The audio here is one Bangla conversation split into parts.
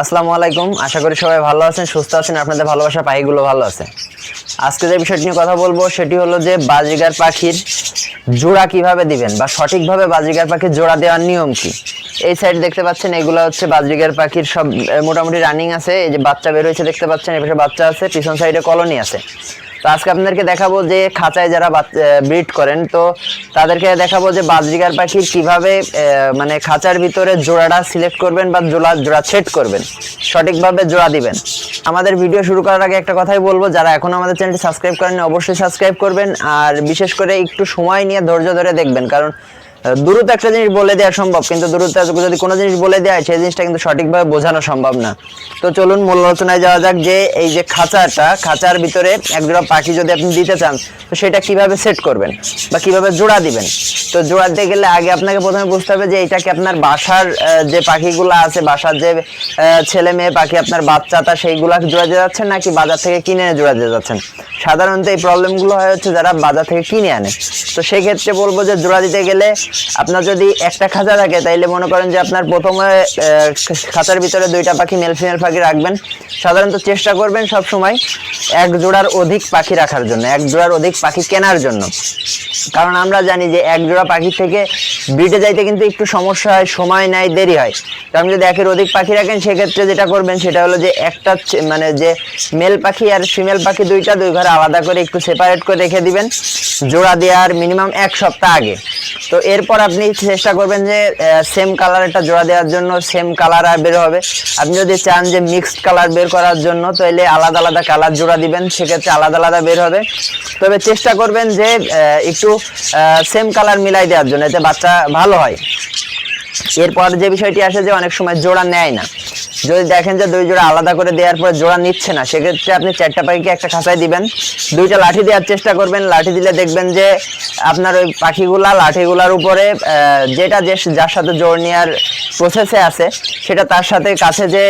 আসসালামু আলাইকুম। আশা করি সবাই ভালো আছেন, সুস্থ আছেন, আপনাদের ভালোবাসা, পাখিগুলো ভালো আছে। আজকে যে বিষয়টি নিয়ে কথা বলব, সেটি হলো যে বাজিগার পাখির জোড়া কীভাবে দিবেন বা সঠিকভাবে বাজিগার পাখির জোড়া দেওয়ার নিয়ম কি? এই সাইড দেখতে পাচ্ছেন, এগুলো হচ্ছে বাজিগার পাখির সব মোটামুটি রানিং আছে। এই যে বাচ্চা বের হয়েছে, দেখতে পাচ্ছেন, এপাশে বাচ্চা আছে, পিছন সাইডে কলোনি আছে। তো আজকে আপনাদেরকে দেখাবো যে খাঁচায় যারা ব্রিড করেন, তো তাদেরকে দেখাবো যে বাজরিকার পাখির কীভাবে মানে খাঁচার ভিতরে জোড়াটা সিলেক্ট করবেন বা জোড়া জোড়া সেট করবেন। সঠিকভাবে জোড়া দিবেন। আমাদের ভিডিও শুরু করার আগে একটা কথাই বলব, যারা এখন আমাদের চ্যানেলটি সাবস্ক্রাইব করেন অবশ্যই সাবস্ক্রাইব করবেন। আর বিশেষ করে একটু সময় নিয়ে ধৈর্য ধরে দেখবেন, কারণ দ্রুত একটা জিনিস বলে দেওয়া সম্ভব, কিন্তু দ্রুত যদি কোনো জিনিস বলে দেওয়া সেই জিনিসটা কিন্তু সঠিকভাবে বোঝানো সম্ভব না। তো চলুন মূল আলোচনায় যাওয়া যাক যে এই যে খাঁচাটা, খাঁচার ভিতরে একজোড়া পাখি যদি আপনি দিতে চান, তো সেটা কীভাবে সেট করবেন বা কীভাবে জোড়া দিবেন? তো জোড়া দিতে গেলে আগে আপনাকে প্রথমে বুঝতে হবে যে এটা কি আপনার বাসার যে পাখিগুলো আছে, বাসার যে ছেলে মেয়ে পাখি, আপনার বাচ্চা তা সেইগুলা জোড়া দিয়ে যাচ্ছেন নাকি বাজার থেকে কিনে এনে জোড়া দিয়ে যাচ্ছেন? সাধারণত এই প্রবলেমগুলো হয় হচ্ছে যারা বাজার থেকে কিনে আনে। তো সেই ক্ষেত্রে বলব যে জোড়া দিতে গেলে আপনার যদি একটা খাঁচা থাকে, তাইলে মনে করেন যে আপনার প্রথমে খাঁচার ভিতরে দুইটা পাখি, মেল ফিমেল পাখি রাখবেন। সাধারণত চেষ্টা করবেন সব সময় এক জোড়ার অধিক পাখি রাখার জন্য, এক জোড়ার অধিক পাখি কেনার জন্য। কারণ আমরা জানি যে এক জোড়া পাখি থেকে ব্রিডে যাইতে কিন্তু একটু সমস্যা হয়, সময় নেয় দেরি হয়। আপনি যদি একের অধিক পাখি রাখেন, সেক্ষেত্রে যেটা করবেন, সেটা হলো যে একটা মানে যে মেল পাখি আর ফিমেল পাখি দুইটা দুই ঘরে আলাদা করে একটু সেপারেট করে রেখে দিবেন। জোড়া দেওয়ার মিনিমাম এক সপ্তাহ আগে। তো এরপর আপনি চেষ্টা করবেন যে সেম কালার একটা জোড়া দেওয়ার জন্য সেম কালার আর বের হবে। আপনি যদি চান যে মিক্সড কালার বের করার জন্য তাহলে আলাদা আলাদা কালার জোড়া দিবেন, সেক্ষেত্রে আলাদা আলাদা বের হবে। তবে চেষ্টা করবেন যে একটু সেম কালার মিলাই দেওয়ার জন্য এতে বাচ্চা ভালো হয়। এরপর যে বিষয়টি আসে যে, অনেক সময় জোড়া নেয় না। যদি দেখেন যে, দুই জোড়া আলাদা করে দেওয়ার পরে জোড়া নিচ্ছে না, সেক্ষেত্রে আপনি চারটা পাখিকে একটা খাঁচায় দিবেন। দুইটা লাঠি দেওয়ার চেষ্টা করবেন। লাঠি দিলে দেখবেন যে আপনার ওই পাখিগুলা, লাঠিগুলার উপরে যেটা যে যার সাথে জোড় নেওয়ার প্রসেসে আছে, সেটা তার সাথে কাছে যে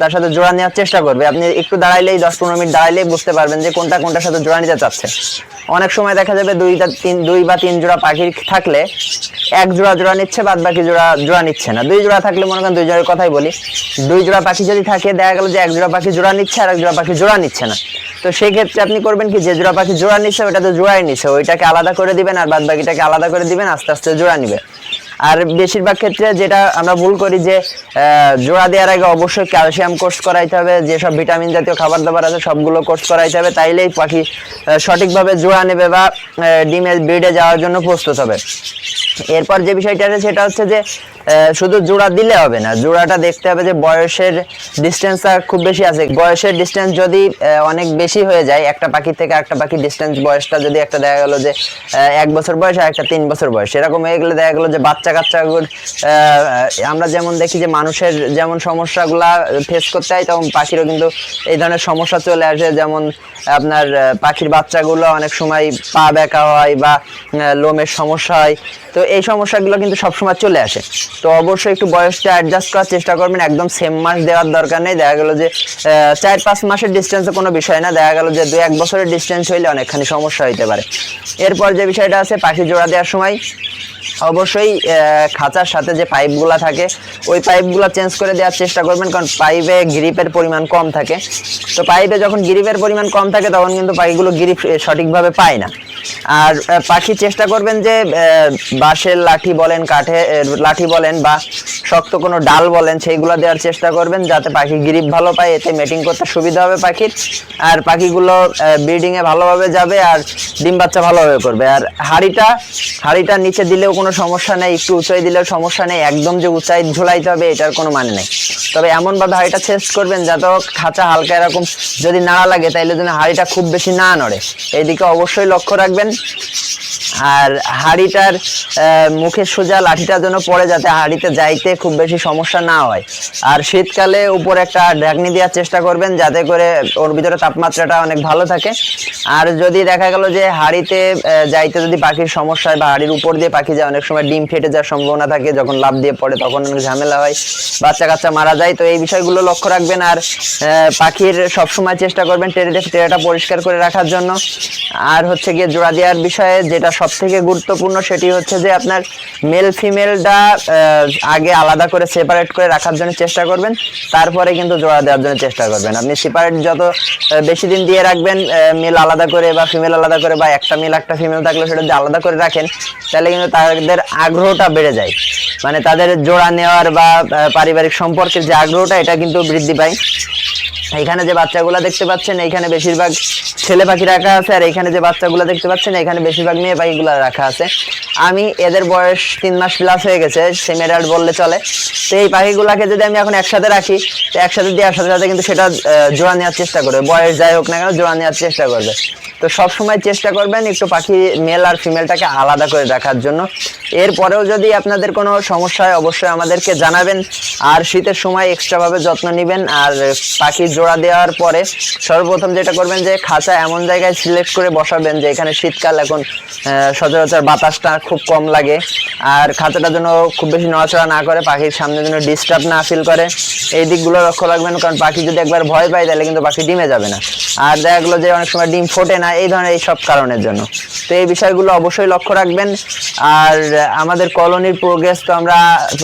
তার সাথে জোড়া নেওয়ার চেষ্টা করবে। আপনি একটু দাঁড়াইলেই, দশ পনেরো মিনিট দাঁড়াইলেই বুঝতে পারবেন যে কোনটা কোনটার সাথে জোড়া নিতে চাচ্ছে। অনেক সময় দেখা যাবে দুইটা তিন দুই বা তিন জোড়া পাখি থাকলে এক জোড়া জোড়া নিচ্ছে, বাদ বাকি জোড়া জোড়া নিচ্ছে না। দুই জোড়া থাকলে মনে করেন দুই জোড়ার কথাই বলি। দুই জোড়া পাখি যদি থাকে, দেখা গেল যে এক জোড়া পাখি জোড়া নিচ্ছে আর এক জোড়া পাখি জোড়া নিচ্ছে না। তো সেই ক্ষেত্রে আপনি করবেন কি, যে জোড়া পাখি জোড়া নিচ্ছে ওটা তো জোড়াই নিচ্ছে ওইটাকে আলাদা করে দিবেন আর বাদ বাকিটাকে আলাদা করে দিবেন, আস্তে আস্তে জোড়া নিবে। আর বেশিরভাগ ক্ষেত্রে যেটা আমরা ভুল করি যে জোড়া দেওয়ার আগে অবশ্যই ক্যালসিয়াম কোর্স করাইতে হবে, যেসব ভিটামিন জাতীয় খাবার দাবার আছে সবগুলো কোর্স করাইতে হবে, তাইলেই পাখি সঠিকভাবে জোড়া নেবে বা ডিমের ব্রিডে যাওয়ার জন্য প্রস্তুত হবে। এরপর যে বিষয়টা আছে সেটা হচ্ছে যে শুধু জোড়া দিলে হবে না, জোড়াটা দেখতে হবে যে বয়সের ডিস্টেন্সটা খুব বেশি আছে। বয়সের ডিস্টেন্স যদি অনেক বেশি হয়ে যায়, একটা পাখি থেকে একটা পাখির ডিস্টেন্স বয়সটা যদি একটা দেখা গেলো যে এক বছর বয়স আর একটা তিন বছর বয়স, এরকম হয়ে গেলে দেখা গেলো যে বাচ্চা কাচ্চা আমরা যেমন দেখি যে মানুষের যেমন সমস্যাগুলা ফেস করতে হয়, তখন পাখিরও কিন্তু এই ধরনের সমস্যা চলে আসে। যেমন, আপনার পাখির বাচ্চাগুলো অনেক সময় পা ব্যাকা হয় বা লোমের সমস্যা হয়। তো এই সমস্যাগুলো কিন্তু সবসময় চলে আসে। তো অবশ্যই একটু বয়সটা অ্যাডজাস্ট করার চেষ্টা করবেন, একদম সেম মাস দেওয়ার দরকার নেই। দেখা গেলো যে চার পাঁচ মাসের ডিস্টেন্সে কোনো বিষয় না, দেখা গেলো যে দু এক বছরের ডিস্টেন্স হইলে অনেকখানি সমস্যা হইতে পারে। এরপর যে বিষয়টা আছে, পাখি জোড়া দেওয়ার সময় অবশ্যই খাঁচার সাথে যে পাইপগুলো থাকে, ওই পাইপগুলো চেঞ্জ করে দেওয়ার চেষ্টা করবেন, কারণ পাইপে গ্রিপের পরিমাণ কম থাকে। তো পাইপে যখন গ্রিপের পরিমাণ কম থাকে, তখন কিন্তু পাখিগুলো গ্রিপ সঠিকভাবে পায় না। আর পাখি চেষ্টা করবেন যে বাঁশের লাঠি বলেন, কাঠে লাঠি বলেন বা শক্ত কোনো ডাল বলেন, সেইগুলো দেওয়ার চেষ্টা করবেন যাতে পাখি গ্রিপ ভালো পায়। এতে মেটিং করতে সুবিধা হবে পাখির। আর পাখিগুলো ব্রিডিংয়ে ভালোভাবে যাবে আর ডিম বাচ্চা ভালোভাবে করবে। আর হাড়িটা হাড়িটা নিচে দিলেও কোনো সমস্যা নেই, একটু উঁচাই দিলেও সমস্যা নেই, একদম যে উঁচাই ঝুলাইতে হবে, এটার কোনো মানে নেই। তবে এমনভাবে হাড়িটা চেস্ট করবেন যাতে খাঁচা হালকা এরকম যদি নাড়া লাগে, তাইলে যেন হাড়িটা খুব বেশি না নড়ে। এইদিকে অবশ্যই লক্ষ্য রাখবেন থাকবেন আর হাড়িটার মুখে সোজা লাঠিটা যেন পড়ে যাতে হাড়িতে যাইতে খুব বেশি সমস্যা না হয়। আর শীতকালে উপরে একটা ঢাকনি দেওয়ার চেষ্টা করবেন যাতে করে ওর ভিতরে তাপমাত্রাটা অনেক ভালো থাকে। আর যদি দেখা গেল যে হাড়িতে যাইতে যদি পাখির সমস্যা হয় বা হাড়ির উপর দিয়ে পাখি যায়, অনেক সময় ডিম ফেটে যাওয়ার সম্ভাবনা থাকে, যখন লাভ দিয়ে পড়ে তখন অনেক ঝামেলা হয় বাচ্চা কাচ্চা মারা যায়, তো এই বিষয়গুলো লক্ষ্য রাখবেন। আর পাখির সবসময় চেষ্টা করবেন টেরেটা টেরেটা পরিষ্কার করে রাখার জন্য। আর হচ্ছে গিয়ে জোড়া দেওয়ার বিষয়ে যেটা সব থেকে গুরুত্বপূর্ণ সেটি হচ্ছে যে আপনার মেল ফিমেলটা আগে আলাদা করে সেপারেট করে রাখার জন্য চেষ্টা করবেন, তারপরে কিন্তু জোড়া দেওয়ার জন্য চেষ্টা করবেন। আপনি সেপারেট যত বেশি দিন দিয়ে রাখবেন মেল আলাদা করে বা ফিমেল আলাদা করে বা একটা মেল একটা ফিমেল থাকলে সেটা যদি আলাদা করে রাখেন, তাহলে কিন্তু তাদের আগ্রহটা বেড়ে যায়। মানে তাদের জোড়া নেওয়ার বা পারিবারিক সম্পর্কের যে আগ্রহটা, এটা কিন্তু বৃদ্ধি পায়। এখানে যে বাচ্চাগুলো দেখতে পাচ্ছেন, এখানে বেশিরভাগ ছেলে পাখি রাখা আছে, আর এখানে যে বাচ্চাগুলো দেখতে পাচ্ছেন, এখানে বেশিরভাগ মেয়ে পাখিগুলো রাখা আছে। আমি এদের বয়স তিন মাস প্লাস হয়ে গেছে সেমি অ্যাডাল্ট বললে চলে। তো এই পাখিগুলোকে যদি আমি এখন একসাথে রাখি, তো একসাথে দেওয়ার সাথে সাথে কিন্তু সেটা জোড়া নেওয়ার চেষ্টা করবে। বয়স যাই হোক না কেন, জোড়া নেওয়ার চেষ্টা করবে। তো সব সময় চেষ্টা করবেন একটু পাখি মেল আর ফিমেলটাকে আলাদা করে রাখার জন্য। এরপরেও যদি আপনাদের কোনো সমস্যা হয়, অবশ্যই আমাদেরকে জানাবেন। আর শীতের সময় এক্সট্রাভাবে যত্ন নেবেন। আর পাখির জোড়া দেওয়ার পরে সর্বপ্রথম যেটা করবেন যে খাঁচা এমন জায়গায় সিলেক্ট করে বসাবেন যে এখানে শীতকাল এখন সচরাচর বাতাসটা খুব কম লাগে। আর খাঁচাটা যেন খুব বেশি নড়াচড়া না করে, পাখির সামনে যেন ডিস্টার্ব না ফিল করে। এই দিকগুলো লক্ষ্য রাখবেন, কারণ পাখি যদি একবার ভয় পায়, তাহলে কিন্তু পাখি ডিমে যাবে না। আর দেখা গেলো যে অনেক সময় ডিম ফোটে না, এই ধরনের এই সব কারণের জন্য। তো এই বিষয়গুলো অবশ্যই লক্ষ্য রাখবেন। আর আমাদের কলোনির প্রোগ্রেস তো আমরা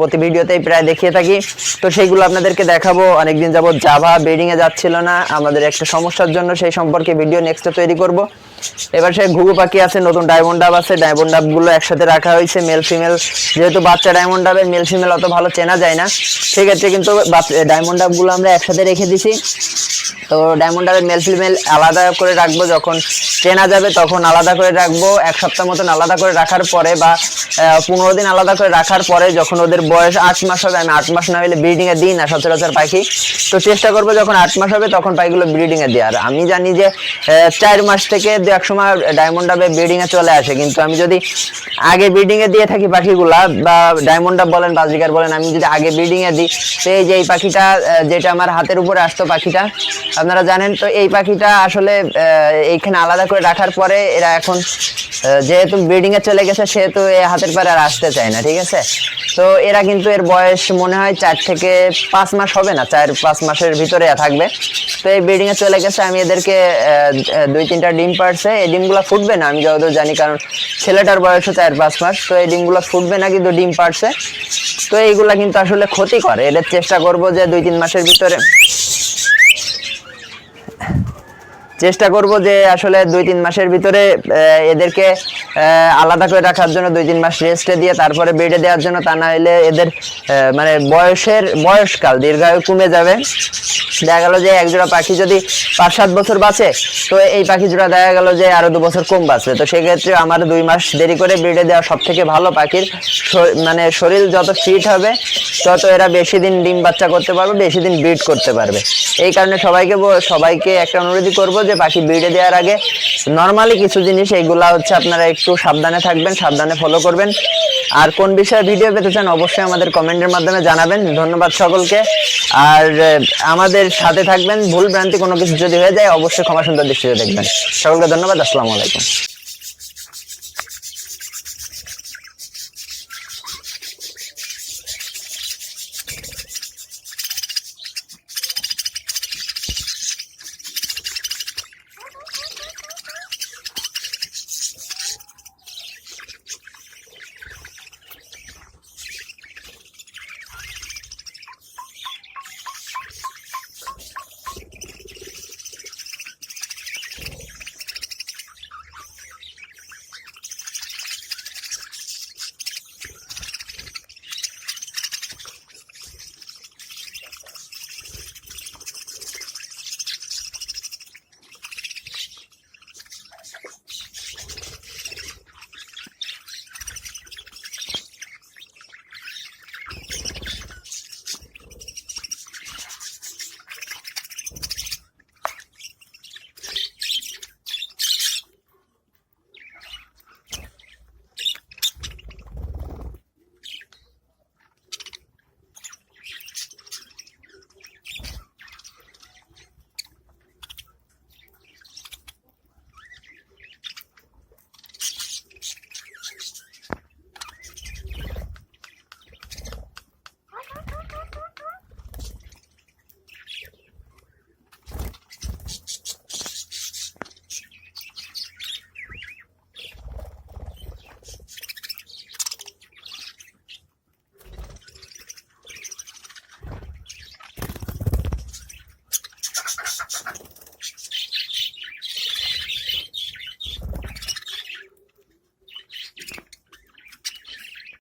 প্রতি ভিডিওতেই প্রায় দেখিয়ে থাকি। তো সেইগুলো আপনাদেরকে দেখাবো। অনেকদিন যাবত জাভা বেডিং এ যাচ্ছিল না। আমাদের একটা সমস্যার জন্য সেই সম্পর্কে ভিডিও নেক্সটে তৈরি করব। এবার সে ঘুঘু পাখি আছে, নতুন ডায়মন্ড ডাব আছে। ডায়মন্ড ডাবগুলো একসাথে রাখা হয়েছে মেল ফিমেল যেহেতু বাচ্চা ডায়মন্ড ডাবের মেল ফিমেল অত ভালো চেনা যায় না। সেক্ষেত্রে কিন্তু ডায়মন্ড ডাবগুলো আমরা একসাথে রেখে দিছি। তো ডায়মন্ড ডাবের মেল ফিমেল আলাদা করে রাখব যখন চেনা যাবে তখন আলাদা করে রাখব। এক সপ্তাহ মতন আলাদা করে রাখার পরে বা পনেরো দিন আলাদা করে রাখার পরে যখন ওদের বয়স আট মাস হবে, আমি আট মাস না হলে ব্রিডিং এ দিই না সচরাচর পাখি তো চেষ্টা করব যখন আট মাস হবে তখন পাখিগুলো ব্রিডিং এ দেওয়ার। আমি জানি যে চার মাস থেকে দু এক সময় ডায়মন্ড ডাবে ব্রিডিং এ চলে আসে, কিন্তু আমি যদি আগে ব্রিডিং এ দিয়ে থাকি পাখিগুলা বা ডায়মন্ড বলেন, বাজিকার বলেন, আমি যদি আগে ব্রিডিং এ দিই, তো এই যে এই পাখিটা যেটা আমার হাতের উপরে আসতো পাখিটা, আপনারা জানেন, তো এই পাখিটা আসলে এইখানে আলাদা করে রাখার পরে এরা এখন যেহেতু ব্রিডিং এ চলে গেছে, সেহেতু এ হাতের পারে আর আসতে চায় না, ঠিক আছে? তো এরা কিন্তু এর বয়স মনে হয় চার থেকে পাঁচ মাস হবে না, চার পাঁচ মাসের ভিতরে থাকবে। তো এই ব্রিডিং এ চলে গেছে, আমি এদেরকে দুই তিনটা ডিম পারছে, এই ডিমগুলো ফুটবে না, আমি যতদূর জানি, কারণ ছেলেটার বয়সও চার পাঁচ মাস, তো এই ডিমগুলো ফুটবে না, কিন্তু ডিম পারছে। তো এইগুলা কিন্তু আসলে ক্ষতি করে এদের চেষ্টা করব যে দুই তিন মাসের ভিতরে চেষ্টা করব যে আসলে দুই তিন মাসের ভিতরে এদেরকে আলাদা করে রাখার জন্য দুই, তিন মাস রেস্টে দিয়ে তারপরে বেডে দেওয়ার জন্য তা না হলে এদের মানে বয়সের, বয়সকাল দীর্ঘায়ু কমে যাবে। দেখা গেল যে একজোড়া পাখি যদি পাঁচ, সাত বছর বাঁচে, তো এই পাখি জোড়া দেখা গেল যে আরও দু বছর কম বাঁচবে। তো সেক্ষেত্রে আমার দুই মাস দেরি করে ব্রিডে দেওয়া সব থেকে ভালো পাখির মানে শরীর যত ফিট হবে, তত এরা বেশি দিন ডিম বাচ্চা করতে পারবে, বেশি দিন ব্রিড করতে পারবে। এই কারণে সবাইকে সবাইকে একটা অনুরোধই করব যে পাখি ব্রিডে দেওয়ার আগে নর্মালি কিছু জিনিস এইগুলা হচ্ছে আপনারা একটু সাবধানে থাকবেন, সাবধানে ফলো করবেন। আর কোন বিষয়ে ভিডিও পেতে চান অবশ্যই আমাদের কমেন্টের মাধ্যমে জানাবেন। ধন্যবাদ সকলকে। আর আমাদের সাথে থাকবেন। ভুল ভ্রান্তি কোনো কিছু যদি হয়ে যায়, অবশ্যই ক্ষমা সুন্দর দৃষ্টিতে দেখবেন। সকলকে ধন্যবাদ, আসসালামু আলাইকুম।